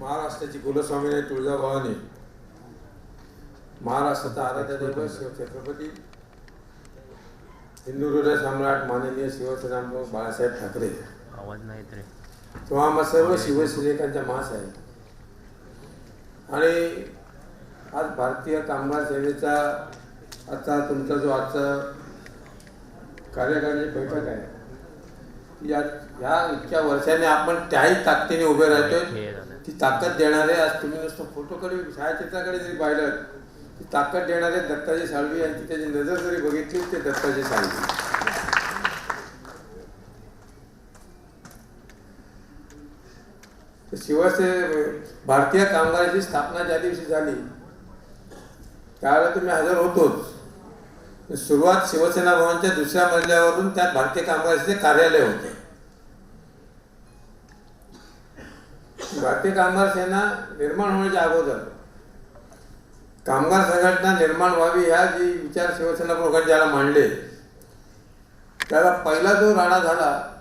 महाराष्ट्राची कुलस्वामीने तुळजाभवानी महाराष्ट्राचा आराध्य दैवत शिवछत्रपती हिंदू हृदय सम्राट माननीय शिवसेनाप्रमुख बाळासाहेब ठाकरे. आवाज नाही किंवा आम्हा सर्व शिवसैनिकांच्या मास आहे. आणि आज भारतीय कामगार सेनेचा आजचा तुमचा जो आजचा कार्यकारिणी बैठक आहे या ह्या इतक्या वर्षाने आपण त्याही ताकदीने उभे राहतोय. ती ताकद देणारे आज तुम्ही नुसतं फोटोकडे छायाचित्राकडे जरी पाहिलं ती ताकद देणारे दत्ताजी साळवी यांची त्याची नजर जरी बघितली ते दत्ताजी साळवी. तर शिवसे भारतीय कामगाराची स्थापना ज्या दिवशी झाली त्यावेळेला तुम्ही हजर होतोच. सुरुवात शिवसेना भवनच्या दुसऱ्या मजल्यावरून त्यात भारतीय कामगाराचे कार्यालय होते. भारतीय कामगार सेना निर्माण होण्याच्या अगोदर कामगार संघटना निर्माण व्हावी ह्या जी विचार शिवसेना प्रमुखांनी ज्याला मांडले त्याला पहिला जो राडा झाला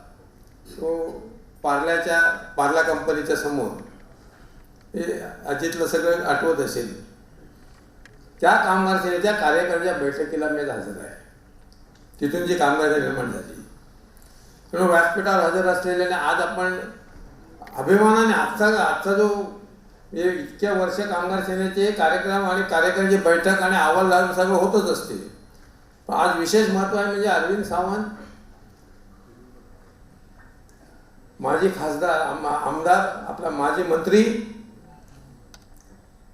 तो पार्ल्याच्या पार्ला कंपनीच्या समोर. हे अजितला सगळं आठवत असेल. त्या कामगार सेनेच्या कार्यकर्त्या बैठकीला मी हजर आहे. तिथून जी कामगार निर्माण झाली. म्हणून व्यासपीठावर हजर असलेल्याने आज आपण अभिमानाने आजचा आजचा जो हे इतक्या वर्ष कामगार सेनेचे कार्यक्रम आणि कार्यकर्त्याची बैठक आणि अहवाल लावून सगळं होतच असते. पण आज विशेष महत्त्व आहे म्हणजे अरविंद सावंत माजी खासदार आमदार आपला माजी मंत्री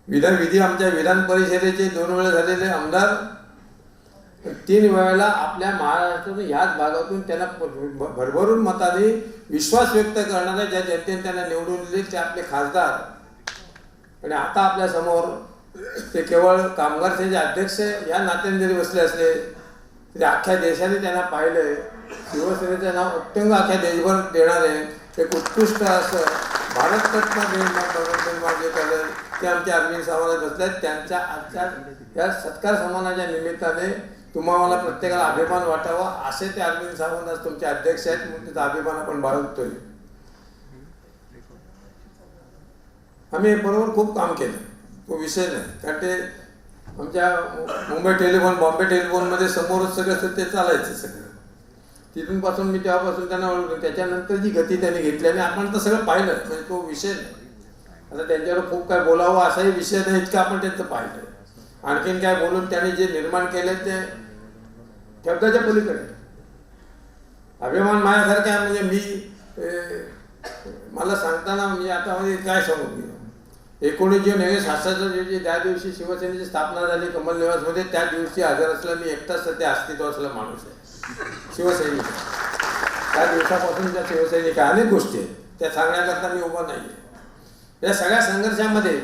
विधान विधी आमच्या विधान परिषदेचे दोन वेळा झालेले आमदार तीन वेळेला आपल्या महाराष्ट्रातून ह्याच भागातून त्यांना भरभरून मताने विश्वास व्यक्त करणाऱ्या ज्या जनतेने त्यांना निवडून दिले ते आपले खासदार. आणि आता आपल्यासमोर ते केवळ कामगार सेनेचे अध्यक्ष या नात्याने जरी बसले असले तरी अख्ख्या देशाने त्यांना पाहिले शिवसेनेचं नाव उत्तुंग अख्ख्या देशभर देणारे एक उत्कृष्ट असं भारतरत्न निर्माण जे केलं ते आमच्या अरविंद सावंत बसले त्यांच्या आजच्या या सत्कार समानाच्या निमित्ताने तुम्हाला प्रत्येकाला अभिमान वाटावा असे ते अरविंद सावंत आज तुमचे अध्यक्ष आहेत म्हणून त्याचा अभिमान आपण बाळगतोय. आम्ही बरोबर खूप काम केलं. तो विषय नाही. कारण ते आमच्या मुंबई टेलिफोन बॉम्बे टेलिफोनमध्ये समोरच सगळं असं ते चालायचं सगळं. तिथून पासून मी तेव्हापासून त्यांना ओळखलो. त्याच्यानंतर जी गती त्यांनी घेतली आणि आपण तर सगळं पाहिलं. म्हणजे तो विषय नाही. आता त्यांच्यावर खूप काय बोलावं असाही विषय नाही इतकं आपण त्यांचं पाहिलं. आणखीन काय बोलून त्यांनी जे निर्माण केले ते शब्दाच्या पलीकडे. अभिमान माझ्यासारख्या म्हणजे मी मला सांगताना म्हणजे आता म्हणजे काय सांगू? मी एकोणीस जून एकोणीसशे दिवशी त्या दिवशी शिवसेनेची स्थापना झाली कमल निवासमध्ये त्या दिवशी हजर असला मी एकटाच सध्या अस्तित्व असला माणूस आहे. शिवसैनिक त्या दिवसापासूनच्या शिवसैनिक अनेक गोष्टी आहेत. त्या सांगण्याकरता मी उभा नाही आहे या सगळ्या संघर्षामध्ये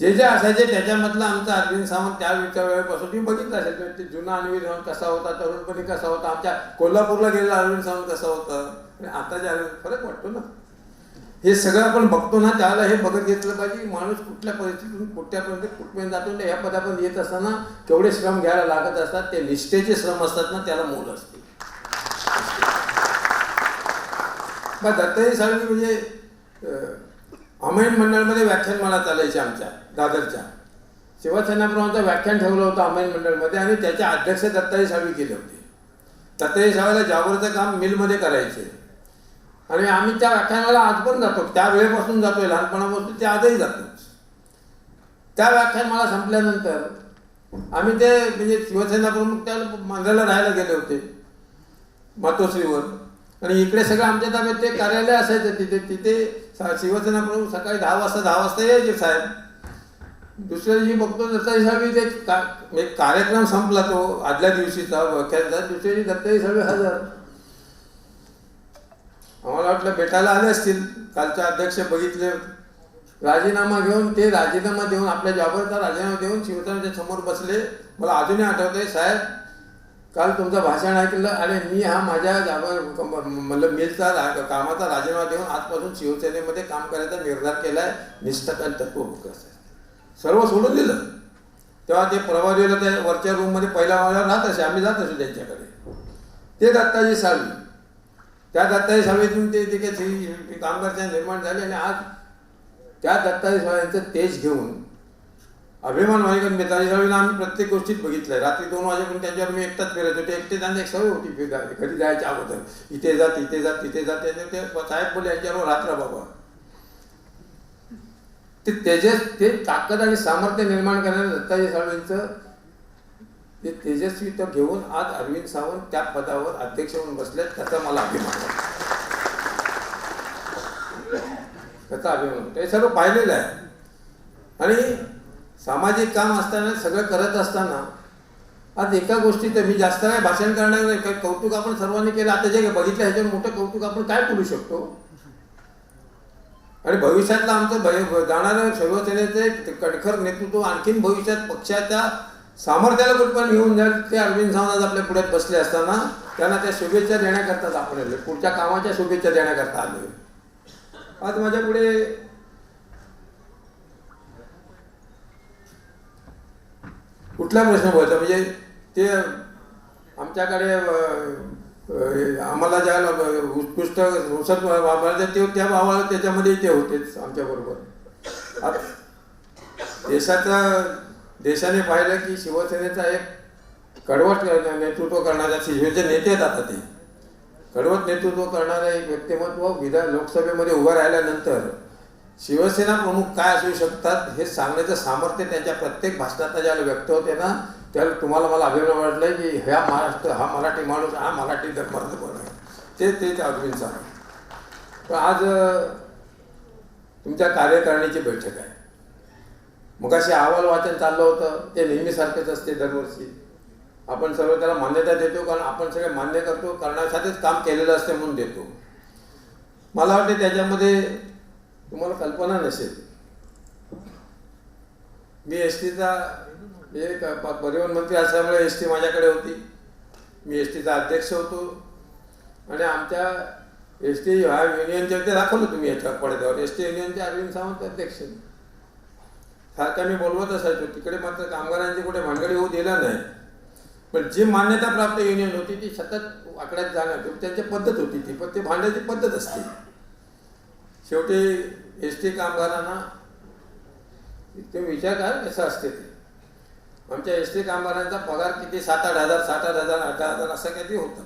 जे जे असायचे त्याच्यामधलं आमचा अरविंद सावंत त्या त्या वेळेपासून मी बघितलं असेल. ते जुना अरविंद सावंत कसा होता तरुणपणी कसा होता आमच्या कोल्हापूरला गेलेला अरविंद सावंत कसा होता आताच्या अरविंद फरक वाटतो ना. हे सगळं आपण बघतो ना त्याला हे बघत घेतलं पाहिजे माणूस कुठल्या परिस्थितीतून कुठल्यापर्यंत कुठपर्यंत जातो ह्या पदापर्यंत येत असताना केवढे श्रम घ्यायला लागत असतात ते निष्ठेचे श्रम असतात ना त्याला मोल असते. बा दत्ताजी साळवी म्हणजे अं, मंडळमध्ये व्याख्यान मला चालायचे आमच्या. दादरच्या. शिवसेनाप्रमाणचं व्याख्यान ठेवलं होतं अमैन मंडळमध्ये आणि त्याचे अध्यक्ष दत्ताजी सावी केले होते. दत्ताजी साळवीला जागोरचं काम मिलमध्ये करायचे. आणि आम्ही त्या व्याख्यानाला आज पण जातो. त्या वेळेपासून जातोय लहानपणापासून ते आजही जातो. त्या व्याख्यान मला संपल्यानंतर आम्ही ते म्हणजे शिवसेना प्रमुख त्या मंदिराला राहायला गेले होते मातोश्रीवर. आणि इकडे सगळं आमच्या ताब्यात ते कार्यालय असायचं तिथे तिथे शिवसेना प्रमुख सकाळी दहा वाजता दहा वाजता यायचे साहेब. दुसऱ्या दिवशी बघतो दत्ताजी साहेब ते का म्हणजे कार्यक्रम संपला तो आदल्या दिवशीचा व्याख्यानचा दुसऱ्या दिवशी दत्ताजी साहेब हजर. आम्हाला वाटलं भेटायला आले असतील. कालचे अध्यक्ष बघितले. राजीनामा घेऊन ते राजीनामा देऊन आपल्या जॉबवरचा राजीनामा देऊन शिवसेनेच्या समोर बसले. मला अजूनही आठवतंय साहेब काल तुमचं भाषण ऐकलं आणि मी हा माझ्या जाबर मतलब मिलचा रा- कामाचा राजीनामा देऊन आजपासून शिवसेनेमध्ये काम करायचा निर्धार केला आहे निष्ठा आणि तत्वभूक सर्व सोडून दिलं. तेव्हा ते प्रभादेवीला त्या वरच्या रूममध्ये पहिल्या माळ्यावर राहत असे आम्ही जात असू त्यांच्याकडे. ते दत्ताजी साळवी. त्या दत्ताई सावेतून ते ते काही कामगारच्या निर्माण झाले आणि आज त्या दत्ताई सभेचं तेज घेऊन अभिमान वाहिकन नेताजी सभेला आम्ही प्रत्येक गोष्टीत बघितलंय. रात्री दोन वाजेपर्यंत त्यांच्यावर मी एकटाच फिरत होते. एकटे त्यांना एक सवय होती घरी जायच्या अगोदर. इथे जात इथे जात तिथे जात त्याच्यावर ते साहेब बोले यांच्यावर रात्र बाबा. ते तेजस ते ताकद आणि सामर्थ्य निर्माण करणारे दत्ताजी साळवेंचं ते तेजस्वी तर घेऊन आज अरविंद सावंत त्या पदावर अध्यक्ष म्हणून बसलेत त्याचा मला अभिमान त्याचा अभिमान हे सर्व पाहिलेलं आहे. आणि सामाजिक काम असताना सगळं करत असताना आज एका गोष्टीत मी जास्त काय भाषण करणार नाही काही कौतुक आपण सर्वांनी केलं आता जे बघितलं ह्याच्यावर मोठं कौतुक आपण काय करू शकतो? आणि भविष्यातलं आमचं भय जाणारं शिवसेनेचे एक कणखर नेतृत्व आणखीन भविष्यात पक्षाच्या सामर्थ्याला कुठपर्यंत घेऊन जाईल ते अरविंद सावंत आपल्या पुढ्यात बसले असताना त्यांना त्या शुभेच्छा देण्याकरताच आपण आले पुढच्या कामाच्या शुभेच्छा देण्याकरता आले. आज माझ्या पुढे कुठला प्रश्न बोलायचा म्हणजे ते आमच्याकडे आम्हाला ज्या उत्कृष्ट औषध वापरायचं ते त्या भावाला त्याच्यामध्ये ते होतेच आमच्याबरोबर आता देशाचा देशाने पाहिलं की शिवसेनेचा एक कडवट नेतृत्व करणाऱ्या शिवचे नेते आता ते कडवट नेतृत्व करणारं एक व्यक्तिमत्व विधान लोकसभेमध्ये उभं राहिल्यानंतर शिवसेना प्रमुख काय असू शकतात हे सांगण्याचं सामर्थ्य त्यांच्या प्रत्येक भाषणात ज्याला व्यक्त होते ना त्यावर तुम्हाला मला अभिमान वाटलं की ह्या महाराष्ट्र हा मराठी माणूस हा मराठी धर्मार्थ पण आहे? ते ते त्या अरविंद पण आज तुमच्या कार्यकारिणीची बैठक आहे. मग असे अहवाल वाचन चाललं होतं. ते नेहमीसारखेच असते दरवर्षी. आपण सर्व त्याला मान्यता देतो कारण आपण सगळे मान्य करतो करण्यासाठीच काम केलेलं असते म्हणून देतो. मला वाटते त्याच्यामध्ये तुम्हाला कल्पना नसेल. मी एस टीचा एक परिवहन मंत्री असल्यामुळे एस टी माझ्याकडे होती. मी एस टीचा अध्यक्ष होतो. आणि आमच्या एस टी ह्या युनियनच्या ते दाखवलं तुम्ही याच्या पडद्यावर. एस टी युनियनचे अरविंद सावंत अध्यक्ष. सारख्या मी बोलवत असायचो. तिकडे मात्र कामगारांची कुठे भानगडी होऊ दिला नाही. पण जी मान्यता प्राप्त युनियन होती ती सतत आकड्यात जाणार. म्हणजे त्यांची पद्धत होती ती. पण ते भांडण्याची पद्धत असते. शेवटी एस टी कामगारांना ते विचार करा कसं असते ते. आमच्या एस टी कामगारांचा पगार किती? सात आठ हजार सात आठ हजार आठ हजार असं काहीतरी होतं.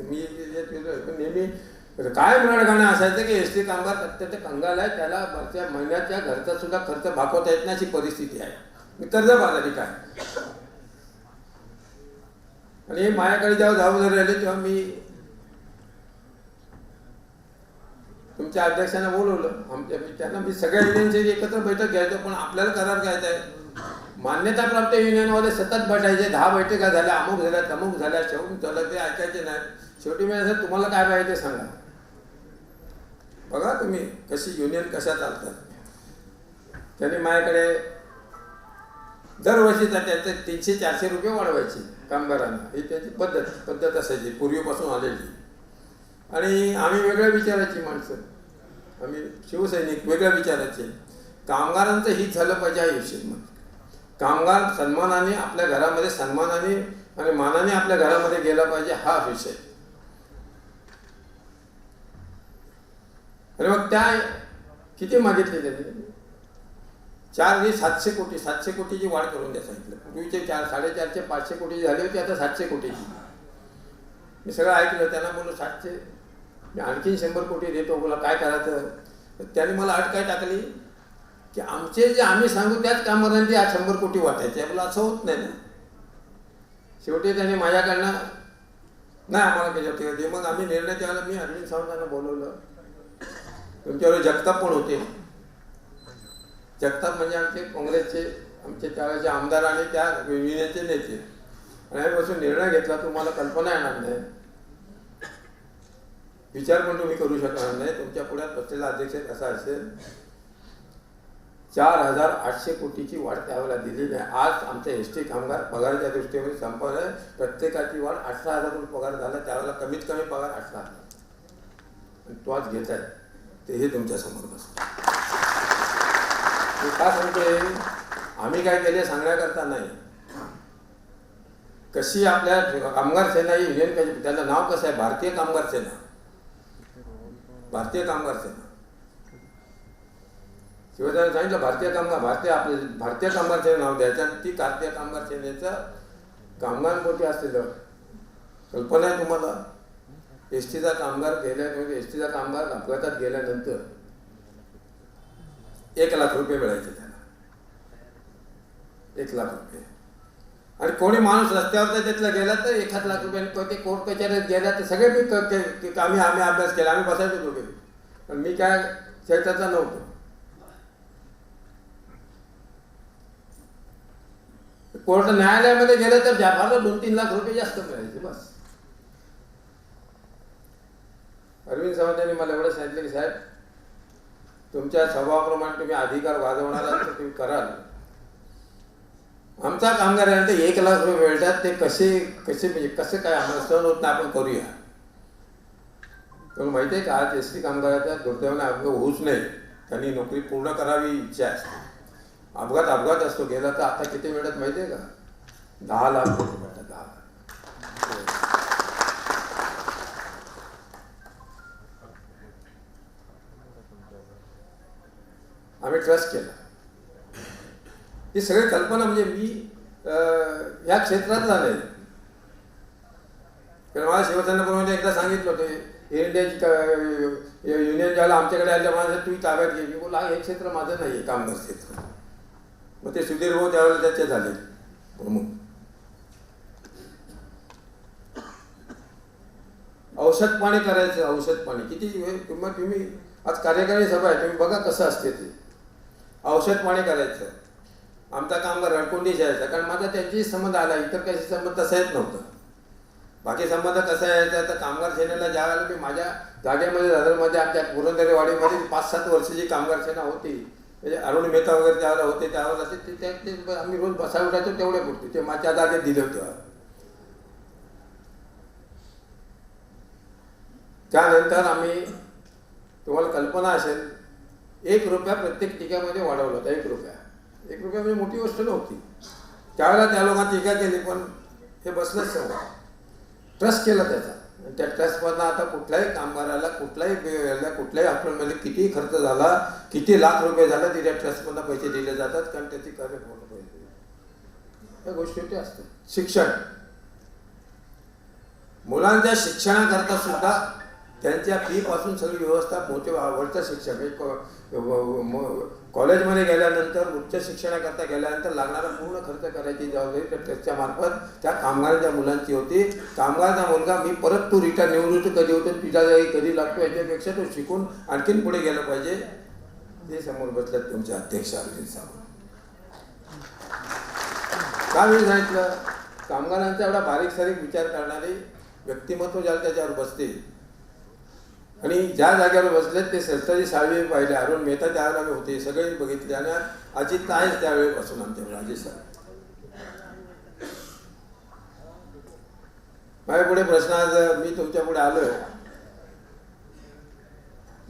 मी नेहमी काय गाणं असायचं की एस टी कामगार अत्यंत कंगाल आहे त्याला वरच्या महिन्याच्या घरचा सुद्धा खर्च भागवता येत नाही अशी परिस्थिती आहे. मी कर्ज बाजारी काय? आणि माझ्याकडे जेव्हा जबाबदारी राहिली तेव्हा मी तुमच्या अध्यक्षांना बोलवलं. आमच्या मी त्यांना मी सगळ्या एजन्सी एकत्र बैठक घ्यायचो पण आपल्याला करार घ्यायचा आहे. मान्यता प्राप्त युनियनवाले सतत बैठायचे दहा बैठका झाल्या अमुक झाल्या तमुक झाल्या शेवटी झालं ते ऐकायचे नाही. शेवटी मी असं तुम्हाला काय पाहिजे ते सांगा. बघा तुम्ही कशी युनियन कशा चालतात. त्यांनी माझ्याकडे दरवर्षी तर त्यांचे तीनशे चारशे रुपये वाढवायचे कामगारांना. ही त्यांची पद्धत पद्धत असायची पूर्वीपासून आलेली. आणि आम्ही वेगळ्या विचाराची माणसं. आम्ही शिवसैनिक वेगळ्या विचाराचे. कामगारांचं हित झालं पाहिजे आयुष्यात मग कामगार सन्मानाने आपल्या घरामध्ये सन्मानाने आणि मानाने आपल्या घरामध्ये गेला पाहिजे हा विषय. अरे मग त्या किती मागितले त्यांनी? चार हे सातशे कोटी सातशे कोटीची वाढ करून द्या सांगितलं. पूर्वीचे चार साडेचारशे पाचशे कोटी झाली होती आता सातशे कोटीची. मी सगळं ऐकलं त्यांना बोललो सातशे मी आणखीन शंभर कोटी देतो बोला काय करायचं? त्याने मला अट काय टाकली. की आमचे जे आम्ही सांगू त्याच कामगारांनी आज शंभर कोटी वाटायचे. आपलं असं होत नाही ना. शेवटी त्यांनी माझ्याकडनं नाही आम्हाला त्याच्यावर ते मग आम्ही निर्णय द्यायला मी अरविंद सावंतांना बोलवलं. तुमच्यावर जगताप पण होते. जगताप म्हणजे आमचे काँग्रेसचे आमचे त्यावेळेचे आमदार आणि त्या युनियनचे नेते. आणि आम्ही बसून निर्णय घेतला तुम्हाला कल्पना येणार नाही. विचार पण तुम्ही करू शकणार नाही. तुमच्या पुढ्यात बसलेला अध्यक्ष कसा असेल? चार हजार आठशे कोटीची वाढ त्यावेळेला दिलेली आहे. आज आमच्या एस टी कामगार पगाराच्या दृष्टीने संपवलं आहे प्रत्येकाची वाढ अठरा हजार रुपये पगार झाला. त्यावेळेला कमीत कमी पगार अठरा हजार. तो आज घेत आहे. ते हे तुमच्यासमोर बस मी का सांगतोय आम्ही काय केले सांगण्याकरता नाही. कशी आपल्या कामगार सेना ही युनियन त्याचं नाव कसं आहे? भारतीय कामगार सेना. भारतीय कामगार सेना. शिवसेना सांगितलं भारतीय कामगार भारतीय आपले भारतीय कामगार सेना नाव द्यायचं आणि ती भारतीय कामगार सेनेचं कामगारांपोटी असलेलं कल्पना आहे तुम्हाला? एस टीचा कामगार गेल्या एस टीचा कामगार अपघातात गेल्यानंतर एक लाख रुपये मिळायचे त्याला. एक लाख रुपये. आणि कोणी माणूस रस्त्यावर त्यातला गेला तर एखाद लाख रुपये आणि ते कोर्ट कचेऱ्यात गेला तर सगळे मी आम्ही आम्ही अभ्यास केला आम्ही बसायचो दोघे पण मी काय शेताचा नव्हतो. कोर्ट न्यायालयामध्ये गेलं तर जाफाला दोन तीन लाख रुपये जास्त मिळायचे बस. अरविंद सावंत यांनी मला एवढं सांगितलं की साहेब तुमच्या स्वभावाप्रमाणे तुम्ही अधिकार वाजवणार तर तुम्ही कराल. आमचा कामगार आहे एक लाख रुपये मिळतात ते कसे कसे म्हणजे कसं काय आम्हाला सहन होत नाही आपण करूया. तुम्हाला माहिती आहे का आज एस टी कामगाराच्या दुर्दैवाने अपघात होऊच नाही त्यांनी नोकरी पूर्ण करावी इच्छा असते. अपघात अपघात असतो. गेला तर आता किती मिळत माहिती आहे का? दहा लाख रुपये मिळतात दहा लाख. आम्ही ट्रस्ट केला. ही सगळी कल्पना म्हणजे मी या क्षेत्रात झाले कारण मला शिवसेनेप्रमाणे एकदा सांगितलं होतं एअर इंडियाची युनियन ज्याला आमच्याकडे आल्या माझं तुम्ही ताब्यात घे. मी बोला हे क्षेत्र माझं नाही आहे कामगार क्षेत्र. मग ते सुधीर भाऊ त्यावेळेला त्याचे झाले. प्रमुख औषध पाणी करायचं औषध पाणी. किती किंमत तुम्ही आज कार्यकारी सभा आहे तुम्ही बघा कसं असते ते. औषध पाणी करायचं. आमचा कामगार रडकोंडी जायचा कारण माझा त्यांचीही संबंध आला इतर काही संबंध तसा येत नव्हता. बाकी संबंध कसा यायचा तर कामगार सेनेला ज्या वेळेला मी माझ्या जागेमध्ये दादरमध्ये आमच्या पुरंदरेवाडीमध्ये पाच सात वर्षाची कामगार सेना होती. म्हणजे अरुण मेहता वगैरे त्यावेळेला होते त्यावेळेला ते- ते ते- आम्ही रोज बसा उठायचो तेवढे पुरते. ते माझ्या जागेत दिले होते. त्यानंतर आम्ही तुम्हाला कल्पना असेल एक रुपया प्रत्येक टीकामध्ये वाढवला होता एक रुपया. एक रुपया म्हणजे मोठी गोष्ट नव्हती. त्यावेळेला त्या लोकांनी टीका केली पण हे बसलंच सगळं. ट्रस्ट केला त्याचा. त्या ट्रस्टमधनं आता कुठल्याही कामगाराला कुठल्याही वेळेला कुठल्याही हॉस्पिटलमध्ये किती खर्च झाला किती लाख रुपये झाला ते त्या ट्रस्टमधनं पैसे दिले जातात कारण त्याची कार्य पूर्ण पाहिजे या गोष्टी ते असतात. शिक्षण. मुलांच्या शिक्षणाकरता सुद्धा त्यांच्या फी पासून सगळी व्यवस्था मोठे वरचं शिक्षण कॉलेजमध्ये गेल्यानंतर उच्च शिक्षणाकरता गेल्यानंतर लागणारा पूर्ण खर्च करायची जबाबदारी तर त्याच्या मार्फत त्या कामगारांच्या मुलांची होती. कामगाराचा मुलगा मी परत तू रिटर्न निवडून कधी होतो तुझ्या जागी कधी लागतो याच्यापेक्षा तो शिकून आणखीन पुढे गेलं पाहिजे. ते समोर बसल्यात तुमच्या अध्यक्ष अरविंद सावंत. का मी सांगितलं? कामगारांचा एवढा बारीक सारीक विचार करणारे व्यक्तिमत्व ज्याला त्याच्यावर बसते आणि ज्या जागेवर बसले ते सत्ताजी साळवे पाहिले अरुण मेहता त्या जागे होते सगळे बघितले आणि अजित आहेच बसून आमच्याकडे अजित साहेब माझ्या पुढे प्रश्न आज मी तुमच्यापुढे आलोय.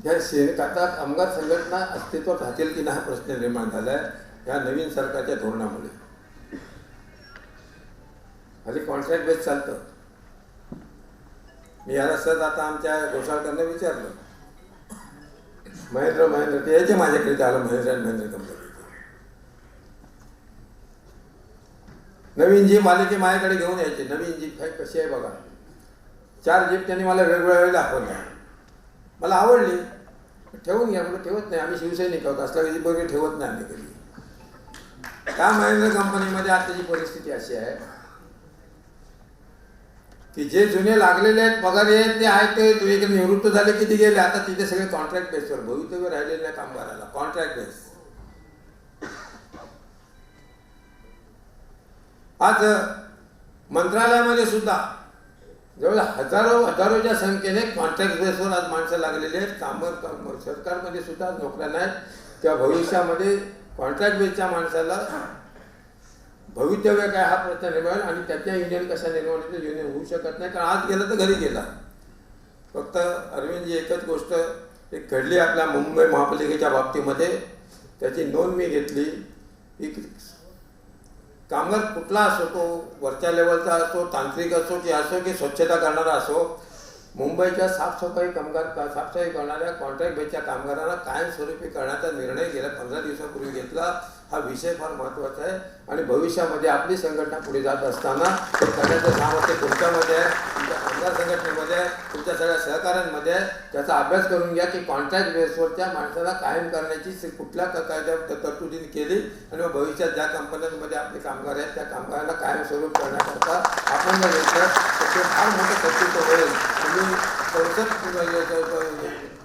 ह्या सेनेत आता कामगार संघटना अस्तित्वात राहतील की नाही हा प्रश्न निर्माण झालाय ह्या नवीन सरकारच्या धोरणामुळे. हल्ली कॉन्ट्रॅक्ट बेस चालतं. मी याला सहज आता आमच्या घोषाळकरनं विचारलं. महेंद्र महेंद्र ते यायचे माझ्याकडे आलं महेंद्र आणि महेंद्र कंपनी नवीन जीप आले ते माझ्याकडे घेऊन यायचे. नवीन जीप काय कशी आहे बघा. चार जीप त्यांनी मला वेगवेगळ्या वेळी दाखवल्या. मला आवडली. ठेवून घ्या म्हणून ठेवत नाही. आम्ही शिवसैनिक आहोत. असला जीप वगैरे ठेवत नाही आम्ही कधी. का महेंद्र कंपनीमध्ये आताची परिस्थिती अशी आहे? की जे जुने लागलेले आहेत पगार आहेत ते आहेत ते निवृत्त झाले किती गेले? आता तिथे सगळे कॉन्ट्रॅक्ट बेसवर भवितव्य राहिलेले आहे कामगाराला कॉन्ट्रॅक्ट बेस आज मंत्रालयामध्ये सुद्धा जवळ हजारो हजारोच्या संख्येने कॉन्ट्रॅक्ट बेसवर आज माणसं लागलेली आहेत. कामगार काम- सरकारमध्ये सुद्धा नोकऱ्या नाहीत. त्या भविष्यामध्ये कॉन्ट्रॅक्ट बेसच्या माणसाला भवितव्य काय हा प्रश्न निर्माण आणि त्याच्या युनियन कशा निर्माण होते युनियन होऊ शकत नाही. कारण आज गेलं तर घरी गेला. फक्त अरविंदजी एकच गोष्ट एक घडली आपल्या मुंबई महापालिकेच्या बाबतीमध्ये. त्याची नोंद मी घेतली. की कामगार कुठला असो तो वरच्या लेवलचा असो तांत्रिक असो की असो की स्वच्छता करणारा असो मुंबईच्या साफसफाई कामगार साफसफाई करणाऱ्या कॉन्ट्रॅक्ट बेसच्या कामगारांना कायमस्वरूपी करण्याचा निर्णय गेल्या पंधरा दिवसापूर्वी घेतला. हा विषय फार महत्त्वाचा आहे. आणि भविष्यामध्ये आपली संघटना पुढे जात असताना सगळ्याचं सामर्थ्य तुमच्यामध्ये आहे. तुमच्या आमदार संघटनेमध्ये आहे. तुमच्या सगळ्या सहकाऱ्यांमध्ये आहे. त्याचा अभ्यास करून घ्या की कॉन्ट्रॅक्ट बेसवरच्या माणसाला कायम करण्याची कुठल्या प्रकारच्या कायद्या तरतुदीने केली. आणि मग भविष्यात ज्या कंपन्यांमध्ये आपले कामगार आहेत त्या कामगारांना कायम स्वरूप करण्याकरता आपण जर घेतलं तर ते फार मोठं कर्तृत्व होईल. तुम्ही संसद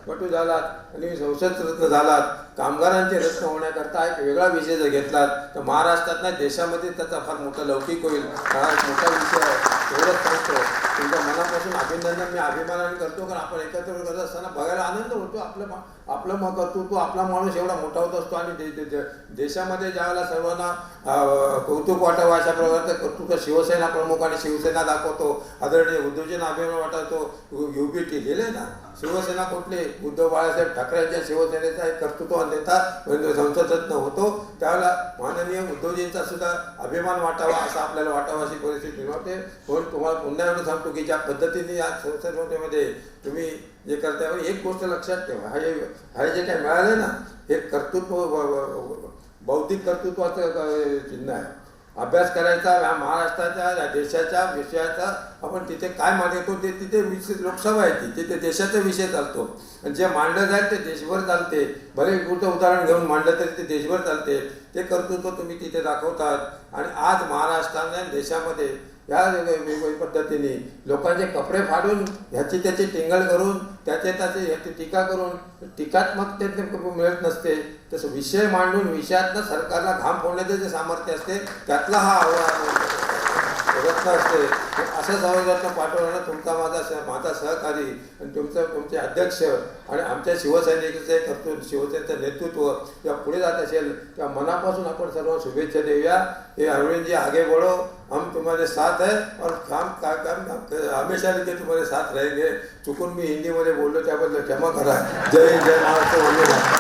पटू झालात आणि संसद रत्न झालात कामगारांचे रत्न होण्याकरता एक वेगळा विषय जर घेतलात तर महाराष्ट्रात नाही देशामध्ये त्याचा फार मोठा लौकिक होईल. हा मोठा विषय आहे. एवढंच सांगतो तुमच्या मनापासून अभिनंदन. मी अभिमानाने करतो कारण आपण एकत्र करत असताना बघायला आनंद होतो. आपलं मा- आपलं मग करतो तो आपला माणूस एवढा मोठा होत असतो आणि देशामध्ये ज्यावेळेला सर्वांना कौतुक वाटावं अशा प्रकारचं कर्तृत्व शिवसेना प्रमुख आणि शिवसेना दाखवतो. आदरणीय उद्धवजींना अभिमान वाटतो युबीटी लिहिले ना? शिवसेना कुठली? उद्धव बाळासाहेब ठाकरेंच्या शिवसेनेचा एक कर्तृत्व नेता म्हणजे संसदरत्न होतो. त्यावेळेला माननीय उद्धवजींचा सुद्धा अभिमान वाटावा असं आपल्याला वाटावा अशी परिस्थिती निर्माण म्हणून तुम्हाला पुन्हा एवढं सांगतो की ज्या पद्धतीने या संसदेमध्ये तुम्ही जे करताय एक गोष्ट लक्षात ठेवा. हा जे हा जे काय मिळालं ना हे कर्तृत्व बौद्धिक कर्तृत्वाचं चिन्ह आहे. अभ्यास करायचा या महाराष्ट्राच्या या देशाच्या विषयाचा आपण तिथे काय मागवतो ते तिथे विशेष लोकसभा आहे ती. तिथे देशाचा विषय चालतो. आणि जे मांडलं जाईल ते देशभर चालते. भले कुठं उदाहरण घेऊन मांडलं तरी ते देशभर चालते. ते कर्तृत्व तुम्ही तिथे दाखवतात. आणि आज महाराष्ट्राने देशामध्ये या वेगवेगळ्या पद्धतीने लोकांचे कपडे फाडून ह्याची त्याची टिंगल करून त्याचे त्याचे ह्याची टीका करून टीकात्मक ते मिळत नसते. तसं विषय मांडून विषयातनं सरकारला घाम फोडण्याचं जे सामर्थ्य असते त्यातला हा आव्हान असते. असं संवर्धन पाठवणारा तुमचा माझा माझा सहकारी आणि तुमचं तुमचे अध्यक्ष आणि आमच्या शिवसैनिकाचे कर्तृत्व शिवसेनेचं नेतृत्व किंवा पुढे जात असेल तेव्हा मनापासून आपण सर्व शुभेच्छा देऊया. हे अरविंदजी आगे बढ़ो हम तुम्हारे साथ है और काम का काम हमेशा के तुम्हारे साथ रहेंगे। चुकून मी हिंदीमध्ये बोललो त्याबद्दल क्षमा करा। जय हिंद, जय महाराष्ट्र बोललो